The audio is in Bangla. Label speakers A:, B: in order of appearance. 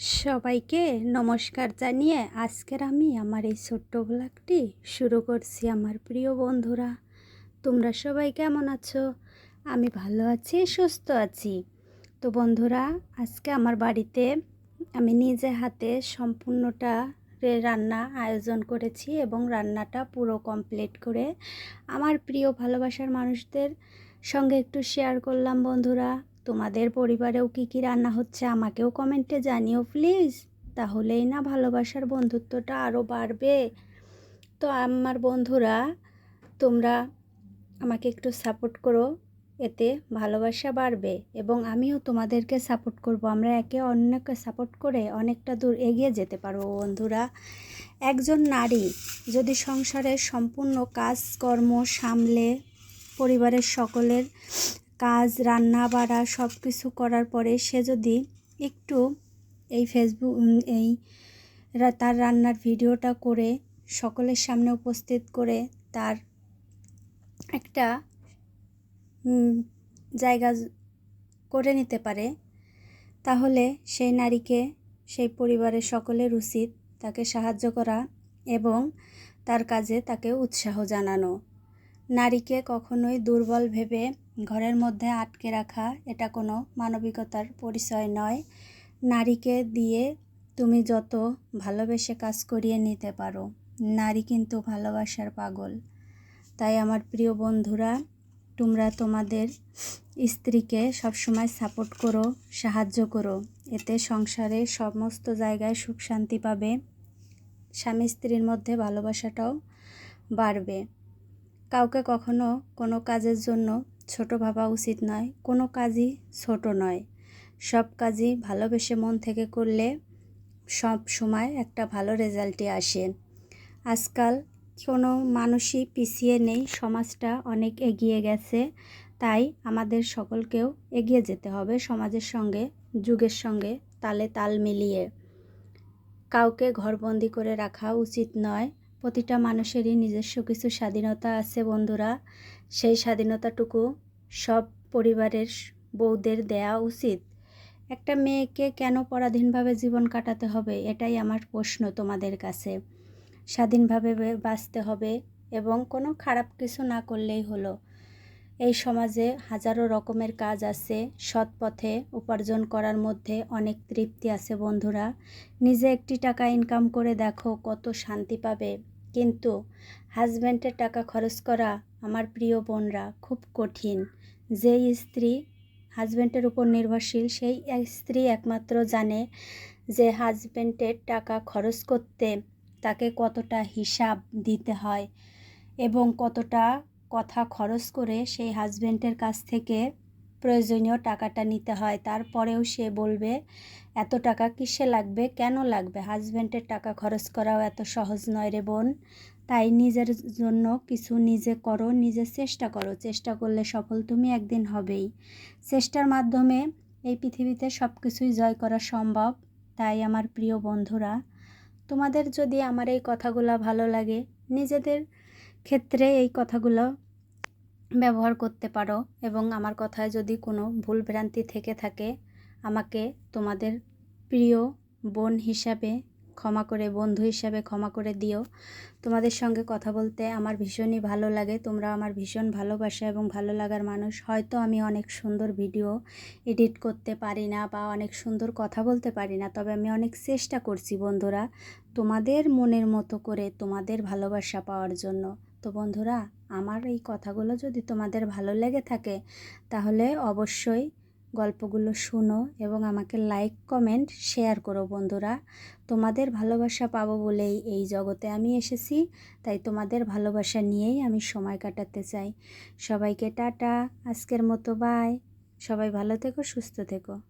A: সবাইকে নমস্কার জানিয়ে আজকের আমি আমার এই ছোট্ট ব্লগটি শুরু করছি আমার প্রিয় বন্ধুরা। তোমরা সবাই কেমন আছো? আমি ভালো আছি, সুস্থ আছি। তো বন্ধুরা, আজকে আমার বাড়িতে আমি নিজে হাতে সম্পূর্ণটা রান্না আয়োজন করেছি এবং রান্নাটা পুরো কমপ্লিট করে আমার প্রিয় ভালোবাসার মানুষদের সঙ্গে একটু শেয়ার করলাম বন্ধুরা। তোমাদের পরিবারেও কি কি রান্না হচ্ছে আমাকেও কমেন্টে জানিও প্লিজ তাহলেই না ভালোবাসার বন্ধুত্বটা আরও বাড়বে। তো আমার বন্ধুরা, তোমরা আমাকে একটু সাপোর্ট করো, এতে ভালোবাসা বাড়বে এবং আমিও তোমাদেরকে সাপোর্ট করব। আমরা একে অন্যকে সাপোর্ট করে অনেকটা দূর এগিয়ে যেতে পারব বন্ধুরা। একজন নারী যদি সংসারের সম্পূর্ণ কাজকর্ম সামলে, পরিবারের সকলের কাজ, রান্না, বাড়া সব কিছু করার পরে সে যদি একটু এই ফেসবুক এই তার রান্নার ভিডিওটা করে সকলের সামনে উপস্থিত করে তার একটা জায়গা করে নিতে পারে, তাহলে সেই নারীকে, সেই পরিবারের সকলের উচিত তাকে সাহায্য করা এবং তার কাজে তাকে উৎসাহ জানানো। নারীকে কখনোই দুর্বল ভেবে ঘরের মধ্যে আটকে রাখা, এটা কোনো মানবিকতার পরিচয় নয়। নারীকে দিয়ে তুমি যত ভালোবেসে কাজ করিয়ে নিতে পারো, নারী কিন্তু ভালোবাসার পাগল। তাই আমার প্রিয় বন্ধুরা, তোমরা তোমাদের স্ত্রীকে সবসময় সাপোর্ট করো, সাহায্য করো। এতে সংসারে সমস্ত জায়গায় সুখ শান্তি পাবে। স্বামী স্ত্রীর মধ্যে ভালোবাসাটাও বাড়বে। কাউকে কখনো কোনো কাজের জন্য ছোট ভাবা উচিত নয়, কোনো কাজই ছোট নয়। সব কাজই ভালোবেসে মন থেকে করলে সব সময় একটা ভালো রেজাল্টই আসে। আজকাল কোনো মানুষই পিছিয়ে নেই, সমাজটা অনেক এগিয়ে গেছে, তাই আমাদের সকলকেও এগিয়ে যেতে হবে সমাজের সঙ্গে, যুগের সঙ্গে, তালে তাল মিলিয়ে। কাউকে ঘরবন্দি করে রাখা উচিত নয়। প্রতিটা মানুষেরই নিজস্ব কিছু স্বাধীনতা আছে বন্ধুরা। সেই স্বাধীনতাটুকু সব পরিবারের বউদের দেয়া উচিত। একটা মেয়েকে কেন পরাধীনভাবে জীবন কাটাতে হবে? এটাই আমার প্রশ্ন তোমাদের কাছে। স্বাধীনভাবে বাঁচতে হবে এবং কোনো খারাপ কিছু না করলেই হলো। এই সমাজে হাজারো রকমের কাজ আছে, সৎ পথে উপার্জন করার মধ্যে অনেক তৃপ্তি আছে বন্ধুরা। নিজে একটি টাকা ইনকাম করে দেখো কত শান্তি পাবে। কিন্তু হাজব্যান্ডের টাকা খরচ করা আমার প্রিয় বোনরা খুব কঠিন। যেই স্ত্রী হাজব্যান্ডের উপর নির্ভরশীল, সেই স্ত্রী একমাত্র জানে যে হাজব্যান্ডের টাকা খরচ করতে তাকে কতটা হিসাব দিতে হয় এবং কতটা কথা খরচ করে সেই হাজব্যান্ডের কাছ থেকে প্রয়োজনীয় টাকাটা নিতে হয়। তারপরেও সে বলবে, এত টাকা কিসে লাগবে? কেন লাগবে? হাজব্যান্ডের টাকা খরচ করাও এত সহজ নয় রে বোন। তাই নিজের জন্য কিছু নিজে করো, নিজে চেষ্টা করো। চেষ্টা করলে সফল তুমি একদিন হবেই। চেষ্টার মাধ্যমে এই পৃথিবীতে সব কিছুই জয় করা সম্ভব। তাই আমার প্রিয় বন্ধুরা, তোমাদের যদি আমার এই কথাগুলো ভালো লাগে, নিজেদের ক্ষেত্রে এই কথাগুলো ব্যবহার করতে পারো এবং আমার কথায় যদি কোনো ভুল ভ্রান্তি থেকে থাকে, আমাকে তোমাদের প্রিয় বোন হিসাবে ক্ষমা করে, বন্ধু হিসাবে ক্ষমা করে দিও। তোমাদের সঙ্গে কথা বলতে আমার ভীষণই ভালো লাগে। তোমরা আমার ভীষণ ভালোবাসা এবং ভালো লাগার মানুষ। হয়তো আমি অনেক সুন্দর ভিডিও এডিট করতে পারি না বা অনেক সুন্দর কথা বলতে পারি না, তবে আমি অনেক চেষ্টা করছি বন্ধুরা তোমাদের মনের মতো করে তোমাদের ভালোবাসা পাওয়ার জন্য। তো বন্ধুরা আমার এই কথাগুলো যদি তোমাদের ভালো লেগে থাকে, তাহলে অবশ্যই গল্পগুলো শুনো এবং আমাকে লাইক, কমেন্ট, শেয়ার করো বন্ধুরা। তোমাদের ভালোবাসা পাবো বলেই এই জগতে আমি এসেছি, তাই তোমাদের ভালোবাসা নিয়েই আমি সময় কাটাতে চাই। সবাইকে টাটা, আজকের মতো বাই সবাই ভালো থেকো, সুস্থ থেকো।